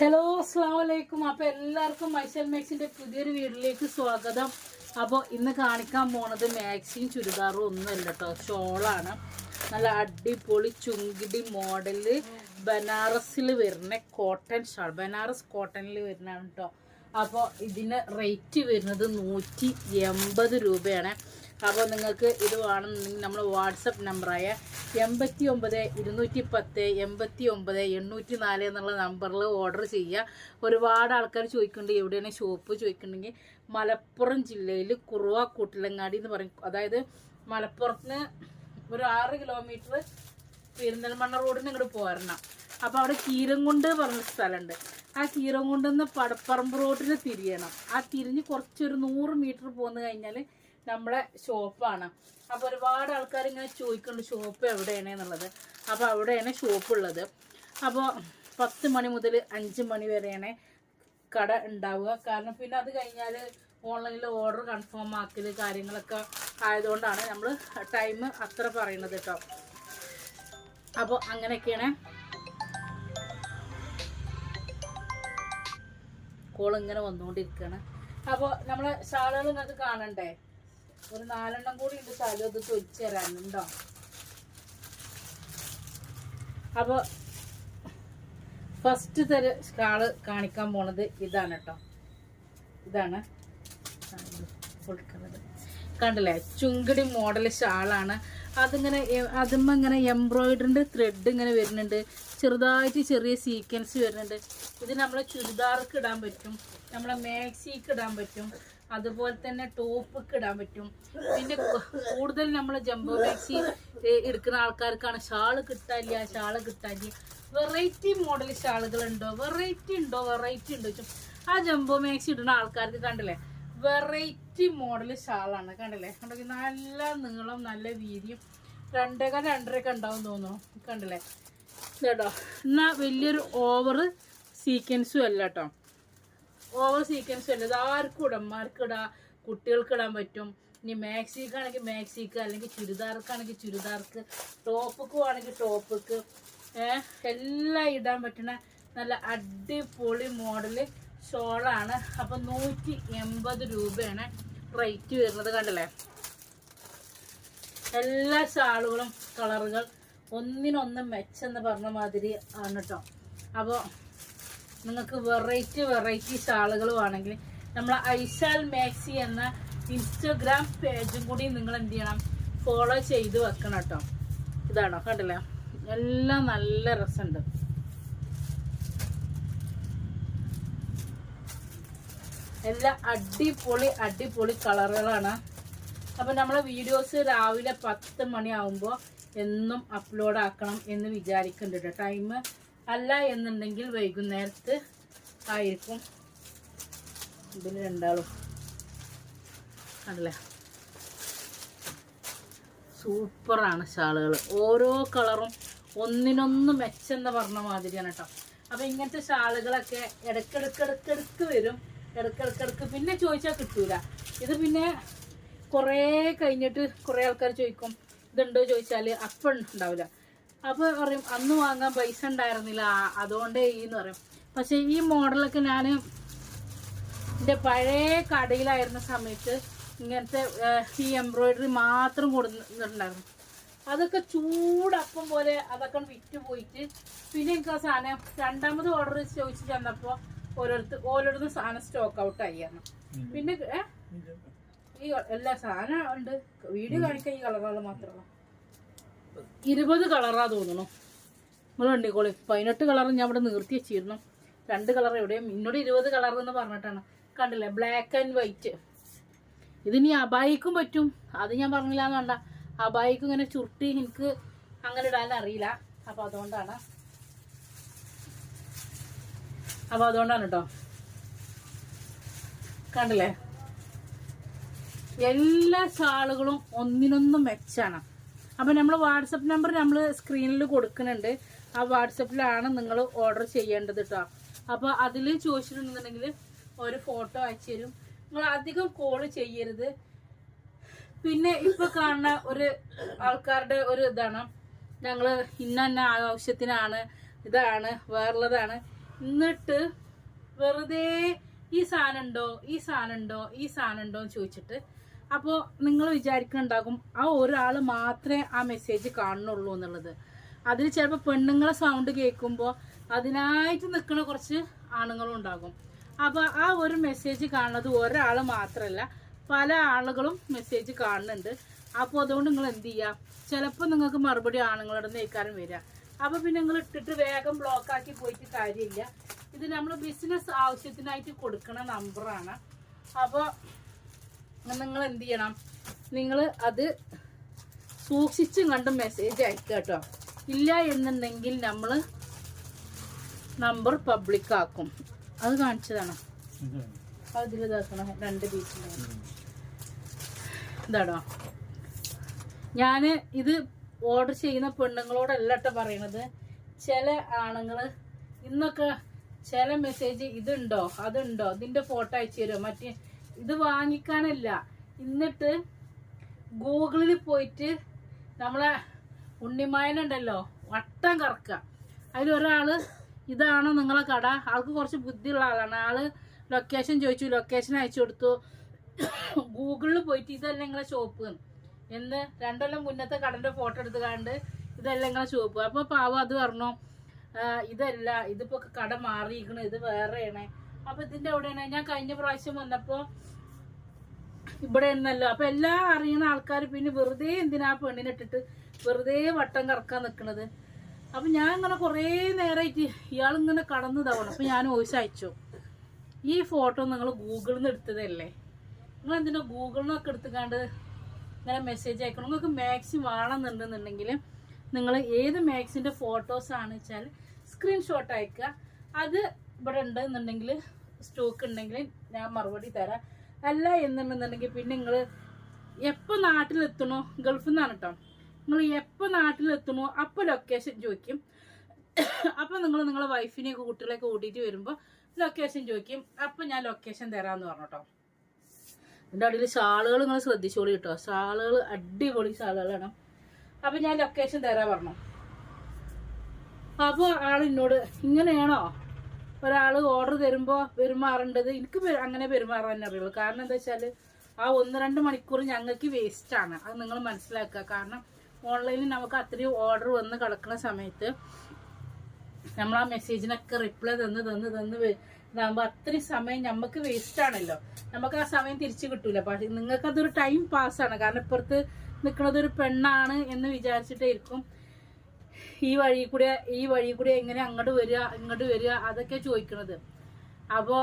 Hello അസ്സാം വലൈക്കും അപ്പൊ എല്ലാവർക്കും മൈസൽ മാക്സിന്റെ പുതിയൊരു വീട്ടിലേക്ക് സ്വാഗതം. അപ്പോൾ ഇന്ന് കാണിക്കാൻ പോണത് മാക്സിയും ചുരിദാറും ഒന്നുമല്ല കേട്ടോ ഷോളാണ്. നല്ല അടിപൊളി ചുങ്കിടി മോഡൽ. ബനാറസിൽ വരുന്ന കോട്ടൺ ഷോൾ. ബനാറസ് കോട്ടണിൽ വരുന്നതാണ് കേട്ടോ അപ്പോൾ ഇതിന് റേറ്റ് വരുന്നത് നൂറ്റി എൺപത് രൂപയാണ്. അപ്പോൾ നിങ്ങൾക്ക് ഇത് വേണമെന്നുണ്ടെങ്കിൽ നമ്മൾ വാട്സപ്പ് നമ്പറായ എൺപത്തി ഒമ്പത് ഇരുന്നൂറ്റി പത്ത് എൺപത്തി ഒമ്പത് എണ്ണൂറ്റി നാല് എന്നുള്ള നമ്പറിൽ ഓർഡർ ചെയ്യുക. ഒരുപാട് ആൾക്കാർ ചോദിക്കുന്നുണ്ട് എവിടെയാണ് ഷോപ്പ് ചോദിക്കുന്നുണ്ടെങ്കിൽ മലപ്പുറം ജില്ലയിൽ കുറുവ കൂട്ടിലങ്ങാടി എന്ന് പറയും. അതായത് മലപ്പുറത്തിന് ഒരു ആറ് കിലോമീറ്റർ പെരിന്തൽമണ്ണ റോഡിന് ഇങ്ങോട്ട് പോരണം. അപ്പോൾ അവിടെ കീരംകുണ്ട് പറഞ്ഞ സ്ഥലമുണ്ട്. ആ കീരംകുണ്ടെന്ന് പടപ്പറമ്പ് റോഡിന് തിരിയണം. ആ തിരിഞ്ഞ് കുറച്ചൊരു നൂറ് മീറ്റർ പോന്നു കഴിഞ്ഞാൽ നമ്മളെ ഷോപ്പാണ്. അപ്പോൾ ഒരുപാട് ആൾക്കാർ ഇങ്ങനെ ചോദിക്കുന്നുണ്ട് ഷോപ്പ് എവിടെയാണ്? എന്നുള്ളത്. അപ്പോൾ അവിടെയാണ് ഷോപ്പ് ഉള്ളത്. അപ്പോൾ പത്ത് മണി മുതൽ അഞ്ച് മണി വരെയാണ് കട ഉണ്ടാവുക. കാരണം പിന്നെ അത് കഴിഞ്ഞാൽ ഓൺലൈനിൽ ഓർഡർ കൺഫേം ആക്കൽ കാര്യങ്ങളൊക്കെ ആയതുകൊണ്ടാണ് നമ്മൾ ടൈം അത്ര പറയുന്നത് കേട്ടോ. അപ്പോൾ അങ്ങനെയൊക്കെയാണ്. കോൾ ഇങ്ങനെ വന്നുകൊണ്ടിരിക്കുകയാണ് അപ്പോൾ നമ്മളെ ഷാളുകൾ നിങ്ങൾക്ക് കാണണ്ടേ? ഒരു നാലെണ്ണം കൂടി ഉണ്ട് സ്ഥലം അത് തൊലിച്ച് തരാനുണ്ടോ? അപ്പോൾ ഫസ്റ്റ് തര കാൾ കാണിക്കാൻ പോണത് ഇതാണ് കേട്ടോ ഇതാണ്. കൊടുക്കുന്നത്. കണ്ടില്ലേ? ചുങ്കടി മോഡൽ ഷാളാണ്. അതിങ്ങനെ അതുമ്പോ ഇങ്ങനെ എംബ്രോയിഡറിന്റെ ത്രെഡ് ഇങ്ങനെ വരുന്നുണ്ട്. ചെറുതായിട്ട് ചെറിയ സീക്വൻസ് വരുന്നുണ്ട്. ഇത് നമ്മളെ ചുരിദാർക്ക് ഇടാൻ പറ്റും. നമ്മളെ മാക്സിക്ക് ഇടാൻ പറ്റും. അതുപോലെ തന്നെ ടോപ്പൊക്കെ ഇടാൻ പറ്റും. പിന്നെ കൂടുതൽ നമ്മൾ ജംബോ മാക്സി എടുക്കുന്ന ആൾക്കാർക്കാണ് ഷാൾ കിട്ടാനില്ല ഷാൾ കിട്ടാനില്ല. വെറൈറ്റി മോഡൽ ഷാളുകൾ ഉണ്ടോ വെറൈറ്റി ഉണ്ടോ? വെറൈറ്റി ഉണ്ടോ ചോദിച്ചു. ആ ജംബോ മാക്സി ഇടുന്ന ആൾക്കാർക്ക് കണ്ടില്ലേ? വെറൈറ്റി മോഡൽ ഷാളാണ്. കണ്ടില്ലേ? കണ്ടോ? നല്ല നീളം നല്ല വീതിയും. രണ്ടേക്കാൾ രണ്ടരയൊക്കെ ഉണ്ടാവും തോന്നുന്നു. കണ്ടില്ലേ? കേട്ടോ എന്നാ വലിയൊരു ഓവർ സീക്വൻസും അല്ല കേട്ടോ ഓവർ സീക്വൻസ് വരുന്നത്. ആർക്കും ഇടാം ഇടാം കുട്ടികൾക്ക് ഇടാൻ പറ്റും. ഇനി മാക്സിക്കാണെങ്കിൽ മാക്സിക്ക് അല്ലെങ്കിൽ ചുരിദാർക്കാണെങ്കിൽ ചുരിദാർക്ക് ടോപ്പിക്ക് ആണെങ്കിൽ ടോപ്പിക്ക് എല്ലാം ഇടാൻ പറ്റുന്ന നല്ല അടിപൊളി മോഡൽ ഷോളാണ്. അപ്പം നൂറ്റി എൺപത് രൂപയാണ് റേറ്റ് വരുന്നത് കണ്ടല്ലേ? എല്ലാ ഷാളുകളും കളറുകൾ ഒന്നിനൊന്ന് മെച്ചെന്ന് പറഞ്ഞ മാതിരി ആണ് കേട്ടോ അപ്പോൾ നിങ്ങൾക്ക് വെറൈറ്റി വെറൈറ്റി ഷാളുകൾ വേണമെങ്കിൽ നമ്മളെ ഐശാൽ മാക്സി എന്ന ഇൻസ്റ്റഗ്രാം പേജും കൂടി നിങ്ങൾ എന്ത് ചെയ്യണം? ഫോളോ ചെയ്ത് വെക്കണം കേട്ടോ. ഇതാണോ? കണ്ടില്ലേ? എല്ലാം നല്ല രസമുണ്ട്. എല്ലാം അടിപൊളി അടിപൊളി കളറുകളാണ്. അപ്പം നമ്മളെ വീഡിയോസ് രാവിലെ പത്ത് മണിയാവുമ്പോൾ എന്നും അപ്ലോഡ് ആക്കണം എന്ന് വിചാരിക്കുന്നുണ്ട് ടൈം അല്ല എന്നുണ്ടെങ്കിൽ വൈകുന്നേരത്ത് ആയിരിക്കും. ഇതിൽ രണ്ടാളും. അല്ല? സൂപ്പറാണ് ഷാളുകൾ ഓരോ കളറും ഒന്നിനൊന്ന് മെച്ചെന്ന് പറഞ്ഞ മാതിരിയാണ് കേട്ടോ അപ്പം ഇങ്ങനത്തെ ഷാളുകളൊക്കെ ഇടക്കിടക്കിടക്കിടക്ക് വരും. ഇടക്കിടക്കിടക്ക് പിന്നെ ചോദിച്ചാൽ കിട്ടൂല. ഇത് പിന്നെ കുറേ കഴിഞ്ഞിട്ട് കുറേ ആൾക്കാർ ചോദിക്കും. ഇതുണ്ടോ ചോദിച്ചാൽ അപ്പം ഉണ്ടാവില്ല. അപ്പോൾ പറയും അന്ന് വാങ്ങാൻ പൈസ ഉണ്ടായിരുന്നില്ല അതുകൊണ്ടേ ഈ എന്ന് പറയും. പക്ഷേ ഈ മോഡലൊക്കെ ഞാൻ എന്റെ പഴയ കടയിലായിരുന്ന സമയത്ത് ഇങ്ങനത്തെ ഈ എംബ്രോയിഡറി മാത്രം കൊടുത്തിട്ടുണ്ടായിരുന്നു അതൊക്കെ ചൂടപ്പം പോലെ അതൊക്കെ വിറ്റ് പോയിട്ട് പിന്നെ എനിക്ക് ആ സാധനം രണ്ടാമത് ഓർഡർ ചോദിച്ചു ചെന്നപ്പോൾ ഓരോരുത്തർ ഓരോരുത്തർ സാധനം സ്റ്റോക്ക് ഔട്ട് ആയിരുന്നു പിന്നെ ഈ എല്ലാ സാധനം ഉണ്ട്. വീട് കാണിക്കാൻ ഈ കളറുകൾ മാത്രമല്ല ഇരുപത് കളറാ തോന്നുന്നു. നിങ്ങൾ കണ്ടിക്കോളി. പതിനെട്ട് കളർ ഞാൻ ഇവിടെ നിർത്തി വെച്ചിരുന്നു. രണ്ട് കളർ എവിടെയും. ഇന്നോട് ഇരുപത് കളർ എന്ന് പറഞ്ഞിട്ടാണ്. കണ്ടില്ലേ? ബ്ലാക്ക് ആൻഡ് വൈറ്റ് ഇതിനി അബായിക്കും പറ്റും. അത് ഞാൻ പറഞ്ഞില്ല എന്ന് വേണ്ട. അബായിക്കും ഇങ്ങനെ ചുരുട്ടി എനിക്ക് അങ്ങനെ ഇടാൻ അറിയില്ല. അപ്പൊ അതുകൊണ്ടാണ്. അപ്പൊ അതുകൊണ്ടാണ് കേട്ടോ. കണ്ടില്ലേ? എല്ലാ ഷാളുകളും ഒന്നിനൊന്നും മെച്ചാണ് അപ്പം നമ്മൾ വാട്സപ്പ് നമ്പർ നമ്മൾ സ്ക്രീനിൽ കൊടുക്കുന്നുണ്ട്. ആ വാട്സപ്പിലാണ് നിങ്ങൾ ഓർഡർ ചെയ്യേണ്ടത് കേട്ടോ അപ്പോൾ അതിൽ ചോദിച്ചിട്ടുണ്ടെന്നുണ്ടെങ്കിൽ ഒരു ഫോട്ടോ അയച്ചു തരും. നിങ്ങൾ അധികം കോൾ ചെയ്യരുത്. പിന്നെ ഇപ്പോൾ കാണുന്ന ഒരു ആൾക്കാരുടെ ഒരു ഇതാണ്. ഞങ്ങൾ ഇന്ന ഇന്ന ആവശ്യത്തിനാണ് ഇതാണ് വേറുള്ളതാണ് എന്നിട്ട് വെറുതെ ഈ സാധനം ഉണ്ടോ ഈ സാധനം ഉണ്ടോ ഈ സാധനം ഉണ്ടോ എന്ന് ചോദിച്ചിട്ട് അപ്പോൾ നിങ്ങൾ വിചാരിക്കുന്നുണ്ടാകും ആ ഒരാൾ മാത്രമേ ആ മെസ്സേജ് കാണുന്നുള്ളൂ എന്നുള്ളത്. അതിൽ ചിലപ്പോൾ പെണ്ണുങ്ങളെ സൗണ്ട് കേൾക്കുമ്പോൾ അതിനായിട്ട് നിൽക്കുന്ന കുറച്ച് ആണുങ്ങളും ഉണ്ടാകും. അപ്പോൾ ആ ഒരു മെസ്സേജ് കാണുന്നത് ഒരാൾ മാത്രമല്ല പല ആളുകളും മെസ്സേജ് കാണുന്നുണ്ട്. അപ്പോൾ അതുകൊണ്ട് നിങ്ങൾ എന്ത് ചെയ്യുക ചിലപ്പോൾ നിങ്ങൾക്ക് മറുപടി ആണുങ്ങളുടെ നീക്കാനും വരിക. അപ്പോൾ പിന്നെ നിങ്ങൾ ഇട്ടിട്ട് വേഗം ബ്ലോക്കാക്കി പോയിട്ട് കാര്യമില്ല. ഇത് നമ്മൾ ബിസിനസ് ആവശ്യത്തിനായിട്ട് കൊടുക്കുന്ന നമ്പറാണ് അപ്പോൾ നിങ്ങൾ എന്ത് ചെയ്യണം? നിങ്ങൾ അത് സൂക്ഷിച്ചും കണ്ട് മെസ്സേജ് അയക്കുക കേട്ടോ. ഇല്ല എന്നുണ്ടെങ്കിൽ നമ്മൾ നമ്പർ പബ്ലിക് ആക്കും. അത് കാണിച്ചതാണ്. അതിൽ ഇതാക്കണം രണ്ട് പീസിന് ഇതാണോ? ഞാൻ ഇത് ഓർഡർ ചെയ്യുന്ന പെണ്ണുങ്ങളോടല്ല കേട്ടോ പറയണത്. ചില ആണുങ്ങൾ ഇന്നൊക്കെ ചില മെസ്സേജ് ഇതുണ്ടോ? അതുണ്ടോ? ഇതിന്റെ ഫോട്ടോ അയച്ചു തരുമോ? മറ്റേ ഇത് വാങ്ങിക്കാനല്ല. എന്നിട്ട് ഗൂഗിളിൽ പോയിട്ട് നമ്മളെ ഉണ്ണിമായനുണ്ടല്ലോ വട്ടം കറക്കുക അതിലൊരാൾ ഇതാണ് നിങ്ങളെ കട. ആൾക്ക് കുറച്ച് ബുദ്ധിയുള്ള ആളാണ്. ആൾ ലൊക്കേഷൻ ചോദിച്ചു. ലൊക്കേഷൻ അയച്ചു കൊടുത്തു. ഗൂഗിളിൽ പോയിട്ട് ഇതല്ല നിങ്ങളെ ഷോപ്പ് എന്ന് രണ്ടെല്ലാം മുന്നത്തെ കടന്റെ ഫോട്ടോ എടുത്ത് കണ്ട് ഇതല്ല നിങ്ങളെ ഷോപ്പ് അപ്പോൾ പാവം അത് പറഞ്ഞു ഇതല്ല. ഇതിപ്പോ കട മാറിയിരിക്കണ്. ഇത് വേറെയാണ്. അപ്പൊ ഇതിന്റെ എവിടെയാണ് ഞാൻ കഴിഞ്ഞ പ്രാവശ്യം വന്നപ്പോ ഇവിടെ ആയിരുന്നല്ലോ അപ്പൊ എല്ലാം അറിയുന്ന ആൾക്കാർ പിന്നെ വെറുതെ എന്തിനാ പെണ്ണിനെ ഇട്ടിട്ട് വെറുതെ വട്ടം കറക്കാൻ നിക്കണത്? അപ്പൊ ഞാൻ ഇങ്ങനെ കുറേ നേരമായിട്ട് ഇയാൾ ഇങ്ങനെ കടന്നു തവണം അപ്പൊ ഞാൻ വോയിസ് അയച്ചു. ഈ ഫോട്ടോ നിങ്ങൾ ഗൂഗിളിൽ നിന്ന് എടുത്തതല്ലേ? നിങ്ങൾ എന്തിനാ ഗൂഗിളിൽ നിന്നൊക്കെ എടുത്തുകാണ്ട് ഇങ്ങനെ മെസ്സേജ് അയക്കണം? നിങ്ങൾക്ക് മാക്സിം വേണമെന്നുണ്ടെന്നുണ്ടെങ്കിൽ നിങ്ങൾ ഏത് മാക്സിന്റെ ഫോട്ടോസ് ആണ് വെച്ചാൽ സ്ക്രീൻഷോട്ട് അയക്കുക. അത് ഇവിടെ ഉണ്ട് എന്നുണ്ടെങ്കിൽ സ്റ്റോക്ക് ഉണ്ടെങ്കിൽ ഞാൻ മറുപടി തരാം. അല്ല എന്നുണ്ടെന്നുണ്ടെങ്കിൽ പിന്നെ നിങ്ങൾ എപ്പോൾ നാട്ടിലെത്തണോ? ഗൾഫിൽ നിന്നാണ് കേട്ടോ നിങ്ങൾ എപ്പോൾ നാട്ടിലെത്തണോ? അപ്പോൾ ലൊക്കേഷൻ ചോദിക്കും. അപ്പോൾ നിങ്ങൾ നിങ്ങളെ വൈഫിനെയൊക്കെ കുട്ടികളെയൊക്കെ കൂട്ടിയിട്ട് വരുമ്പോൾ ലൊക്കേഷൻ ചോദിക്കും. അപ്പോൾ ഞാൻ ലൊക്കേഷൻ തരാമെന്ന് പറഞ്ഞു എന്റെ അടിയിൽ ഷാളുകൾ നിങ്ങൾ ശ്രദ്ധിച്ചോളി കേട്ടോ ഷാളുകൾ അടിപൊളി ഷാളുകളാണ്. അപ്പം ഞാൻ ലൊക്കേഷൻ തരാൻ പറഞ്ഞു. അപ്പോൾ ആൾ എന്നോട് ഇങ്ങനെയാണോ? ഒരാൾ ഓർഡർ തരുമ്പോൾ പെരുമാറേണ്ടത് എനിക്ക് അങ്ങനെ പെരുമാറാൻ അറിയുള്ളൂ. കാരണം എന്താ വെച്ചാൽ ആ ഒന്ന് രണ്ട് മണിക്കൂർ ഞങ്ങൾക്ക് വേസ്റ്റാണ് അത് നിങ്ങൾ മനസ്സിലാക്കുക. കാരണം ഓൺലൈനിൽ നമുക്ക് അത്രയും ഓർഡർ വന്ന് കിടക്കുന്ന സമയത്ത് നമ്മൾ ആ മെസ്സേജിനൊക്കെ റിപ്ലൈ തന്ന് തന്ന് തന്ന് ഇതാകുമ്പോൾ അത്രയും സമയം നമുക്ക് വേസ്റ്റ് ആണല്ലോ. നമുക്ക് ആ സമയം തിരിച്ചു കിട്ടൂല. പക്ഷേ നിങ്ങൾക്ക് അതൊരു ടൈം പാസ്സാണ് കാരണം ഇപ്പുറത്ത് നിൽക്കുന്നത് ഒരു പെണ്ണാണ് എന്ന് വിചാരിച്ചിട്ടായിരിക്കും ഈ വഴി കൂടെ ഈ വഴി കൂടെ എങ്ങനെ അങ്ങോട്ട് വരിക ഇങ്ങോട്ട് വരിക അതൊക്കെ ചോദിക്കണത്. അപ്പോൾ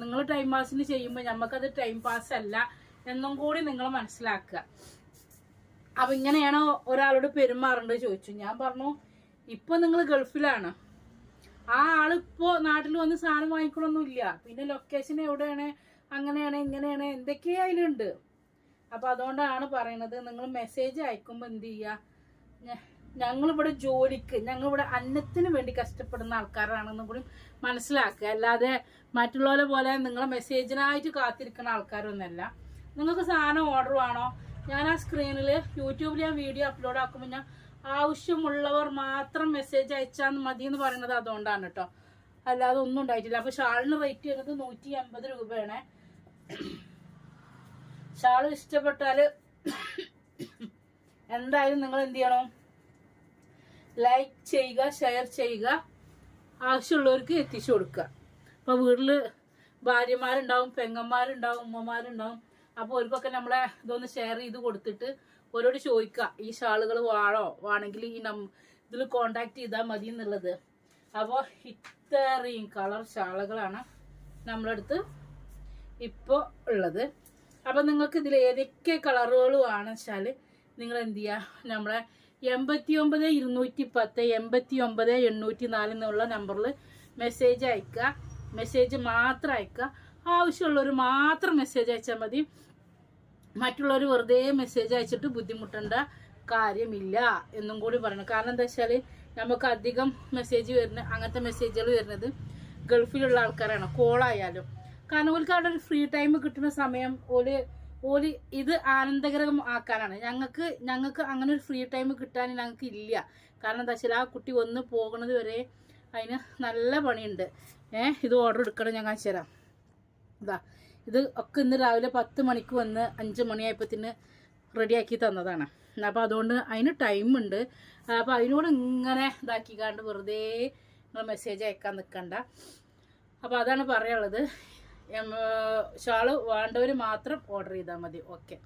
നിങ്ങൾ ടൈം പാസിന് ചെയ്യുമ്പോൾ നമുക്കത് ടൈം പാസ് അല്ല എന്നും കൂടി നിങ്ങൾ മനസ്സിലാക്കുക. അപ്പൊ ഇങ്ങനെയാണോ ഒരാളോട് പെരുമാറേണ്ടത് ചോദിച്ചു. ഞാൻ പറഞ്ഞു ഇപ്പൊ നിങ്ങൾ ഗൾഫിലാണ്. ആ ആളിപ്പോ നാട്ടിൽ വന്ന് സാധനം വാങ്ങിക്കണമൊന്നുമില്ല പിന്നെ ലൊക്കേഷൻ എവിടെയാണ്? അങ്ങനെയാണ് ഇങ്ങനെയാണ് എന്തൊക്കെയോ അതിലുണ്ട്? അപ്പൊ അതുകൊണ്ടാണ് പറയണത്. നിങ്ങൾ മെസ്സേജ് അയക്കുമ്പോൾ എന്ത് ചെയ്യുക ഞങ്ങളിവിടെ ജോലിക്ക് ഞങ്ങളിവിടെ അന്നത്തിന് വേണ്ടി കഷ്ടപ്പെടുന്ന ആൾക്കാരാണെന്നും കൂടി മനസ്സിലാക്കുക. അല്ലാതെ മറ്റുള്ളവരെ പോലെ നിങ്ങളെ മെസ്സേജിനായിട്ട് കാത്തിരിക്കുന്ന ആൾക്കാരൊന്നുമല്ല. നിങ്ങൾക്ക് സാധനം ഓർഡർ വേണോ? ഞാൻ ആ സ്ക്രീനിൽ യൂട്യൂബിൽ ഞാൻ വീഡിയോ അപ്ലോഡ് ആക്കുമ്പോൾ ഞാൻ ആവശ്യമുള്ളവർ മാത്രം മെസ്സേജ് അയച്ചാൽ മതി എന്ന് പറയുന്നത് അതുകൊണ്ടാണ് കേട്ടോ. അല്ലാതെ ഒന്നും ഉണ്ടായിട്ടില്ല. അപ്പൊ ഷാളിന് റേറ്റ് വരുന്നത് നൂറ്റി അമ്പത് രൂപയാണ്. ഷാൾ ഇഷ്ടപ്പെട്ടാൽ എന്തായാലും നിങ്ങൾ എന്ത് ചെയ്യണം? ലൈക്ക് ചെയ്യുക ഷെയർ ചെയ്യുക ആവശ്യമുള്ളവർക്ക് എത്തിച്ചു കൊടുക്കുക. അപ്പോൾ വീട്ടിൽ ഭാര്യമാരുണ്ടാവും പെങ്ങന്മാരുണ്ടാവും ഉമ്മമാരുണ്ടാവും. അപ്പോൾ അവർക്കൊക്കെ നമ്മളെ ഇതൊന്ന് ഷെയർ ചെയ്ത് കൊടുത്തിട്ട് ഓരോട് ചോദിക്കുക ഈ ഷാളുകൾ വാണോ വേണമെങ്കിൽ ഈ നം ഇതിൽ കോണ്ടാക്ട് ചെയ്താൽ മതി എന്നുള്ളത്. അപ്പോൾ ഇത്രയും കളർ ഷാളുകളാണ് നമ്മളടുത്ത് ഇപ്പോൾ ഉള്ളത്. അപ്പം നിങ്ങൾക്ക് ഇതിൽ ഏതൊക്കെ കളറുകൾ വേണമെന്ന് വെച്ചാൽ നിങ്ങൾ എന്ത് ചെയ്യുക? നമ്മളെ എൺപത്തി ഒമ്പത് ഇരുന്നൂറ്റി പത്ത് എൺപത്തി ഒമ്പത് എണ്ണൂറ്റി നാല് എന്നുള്ള നമ്പറിൽ മെസ്സേജ് അയക്കുക. മെസ്സേജ് മാത്രം അയക്കുക. ആവശ്യമുള്ളവർ മാത്രം മെസ്സേജ് അയച്ചാൽ മതി. മറ്റുള്ളവർ വെറുതെ മെസ്സേജ് അയച്ചിട്ട് ബുദ്ധിമുട്ടേണ്ട കാര്യമില്ല എന്നും കൂടി പറയണം. കാരണം എന്താ വെച്ചാൽ നമുക്ക് അധികം മെസ്സേജ് വരുന്ന അങ്ങനത്തെ മെസ്സേജുകൾ വരുന്നത് ഗൾഫിലുള്ള ആൾക്കാരാണ് കോളായാലും. കാരണം ഓർക്ക് അവിടെ ഒരു ഫ്രീ ടൈം കിട്ടുന്ന സമയം ഓൽ ഓൽ ഇത് ആനന്ദകരം ആക്കാനാണ് ഞങ്ങൾക്ക് ഞങ്ങൾക്ക് അങ്ങനെ ഒരു ഫ്രീ ടൈം കിട്ടാൻ ഞങ്ങൾക്ക് ഇല്ല. കാരണം എന്താ വെച്ചാൽ ആ കുട്ടി ഒന്ന് പോകുന്നത് വരെ അതിന് നല്ല പണിയുണ്ട്. ഏ ഇത് ഓർഡർ എടുക്കണം ഞാൻ കാണിച്ചു തരാം. ഇതാ ഇത് ഒക്കെ ഇന്ന് രാവിലെ പത്ത് മണിക്ക് വന്ന് അഞ്ച് മണിയായപ്പത്തിന് റെഡിയാക്കി തന്നതാണ്. അപ്പോൾ അതുകൊണ്ട് അതിന് ടൈമുണ്ട് അപ്പോൾ അതിനോട് ഇങ്ങനെ ഇതാക്കിക്കാണ്ട് വെറുതെ നിങ്ങൾ മെസ്സേജ് അയക്കാൻ നിൽക്കണ്ട അപ്പോൾ അതാണ് പറയാനുള്ളത്. ഷാൾ വേണ്ടവർ മാത്രം ഓർഡർ ചെയ്താൽ മതി. ഓക്കെ